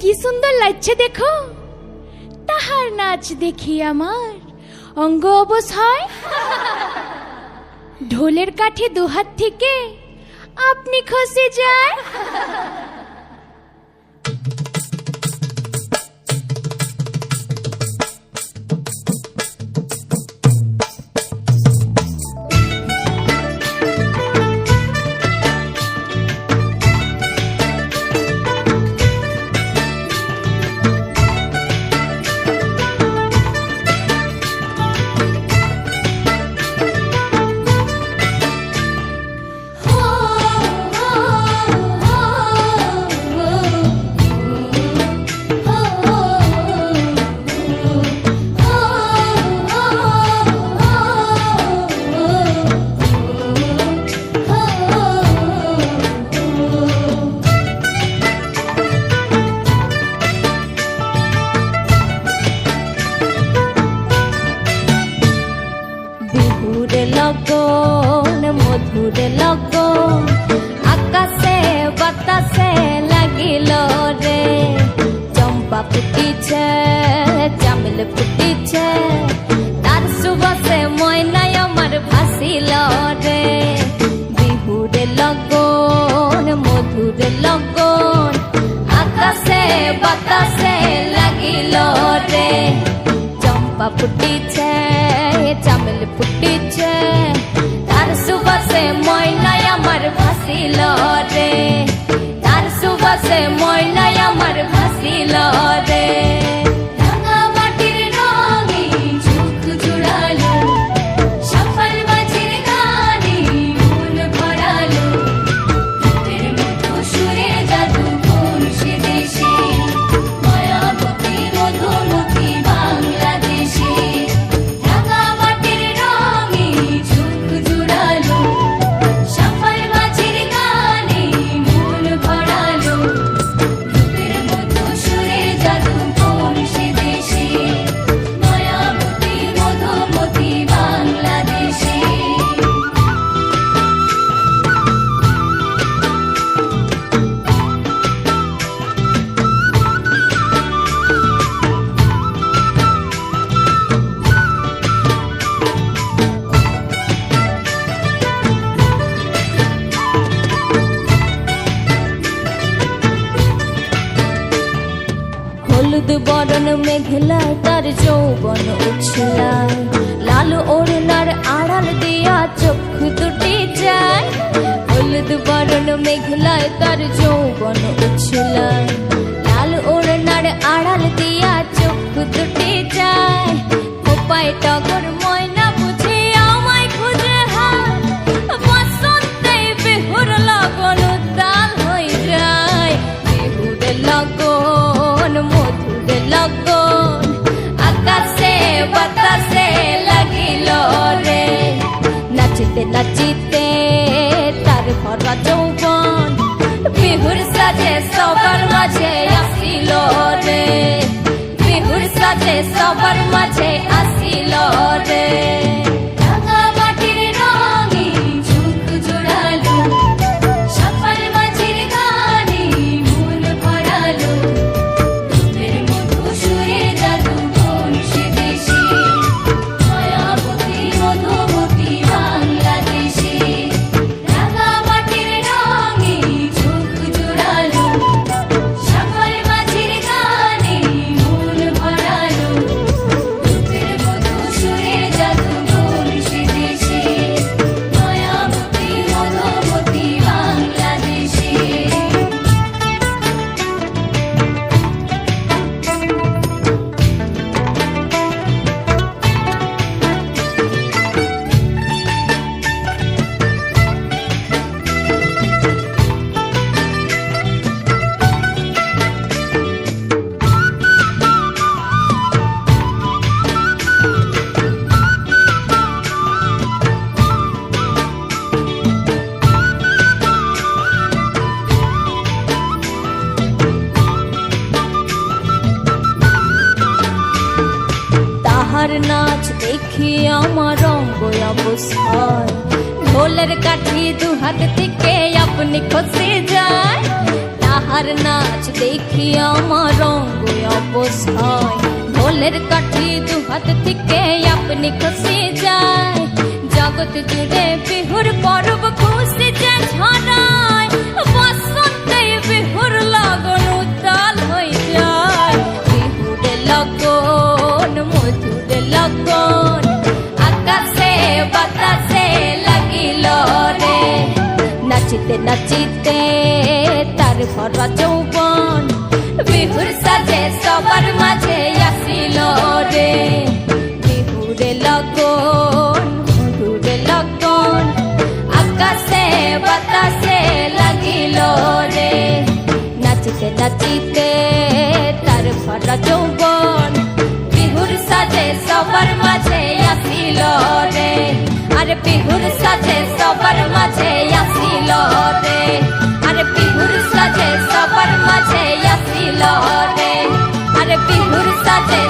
কি সুন্দর লাগছে দেখো। তাহার নাচ দেখি আমার। অঙ্গ অবস হয় ঢোলের কাঠে দুহাত থেকে আপনি খসে যায়। Could be মেঘলায় তার যৌবন উছলায় লাল ওড়নার আড়াল দিয়া চক্ষু দুটি যায় হলুদ বরণ মেঘলায় তার যৌবন উছলায় লাল ওড়নার আড়াল দিয়া চক্ষু দুটি যায় কোপায় টগর ময়না বুঝে আমায় খুঁজে হায়। বিহুর লগন হয়ে যায়। বিহুর লগন নাচিতে নাচিতে তার ভরা যৌবন বিহুর সাজে সবার মাঝে আসিল রে। বিহুর সাজে সবার মাঝে আসিল রে। তাহার নাচ দেখি আমার রঙ্গ অবস্থায় ঢোলের কাঠি দু হাত থেকে আপনি খসে যায়। তাহার নাচ দেখি আমার রঙ্গ অবস্থায় ঢোলের কাঠি দু হাত থেকে আপনি খসে যায়। জগৎ জুড়ে বিহুর পর্ব খুশি নাচিতে নাচিতে তার ভরা যৌবন বিহুর সাজে সবার মাঝে আসিল রে। বিহুরে লগন, মধুরে লগন, আকাশে বাতাসে লাগিল রে। নাচিতে নাচিতে তার ভরা যৌবন বিহুর সাজে সবার মাঝে আসিল রে। আরে বিহুর সাজে সবার মাঝে আসিল রে। আরে বিহুর সাজে সবার মাঝে আসিল রে। আরে বিহুর সাজে